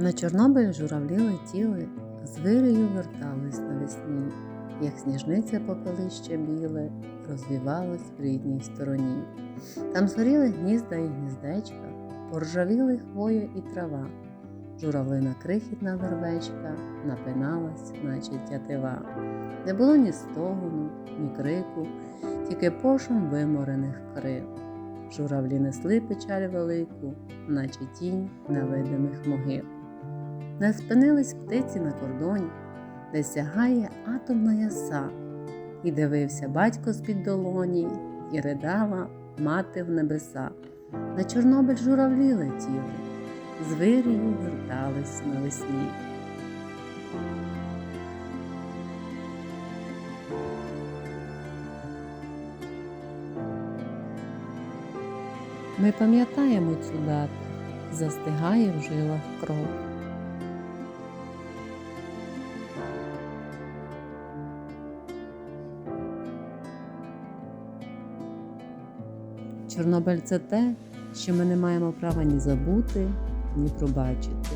На Чорнобиль журавлі летіли, з вирію вертались навесні, як сніжниця попелище біле розвівалось в рідній стороні. Там згоріли гнізда і гніздечка, поржавіли хвоя і трава. Журавлина крихітна вервечка напиналась, наче тятива. Не було ні стогону, ні крику, тільки пошум виморених крил. Журавлі несли печаль велику, наче тінь невидимих могил. Не спинились птиці на кордоні, де сягає атомна яса, і дивився батько з-під долоні, і ридала мати в небеса. На Чорнобиль журавлі летіли, з вирію вертались навесні. Ми пам'ятаємо цю дату, застигає в жилах кров. Чорнобиль це те, що ми не маємо права ні забути, ні пробачити.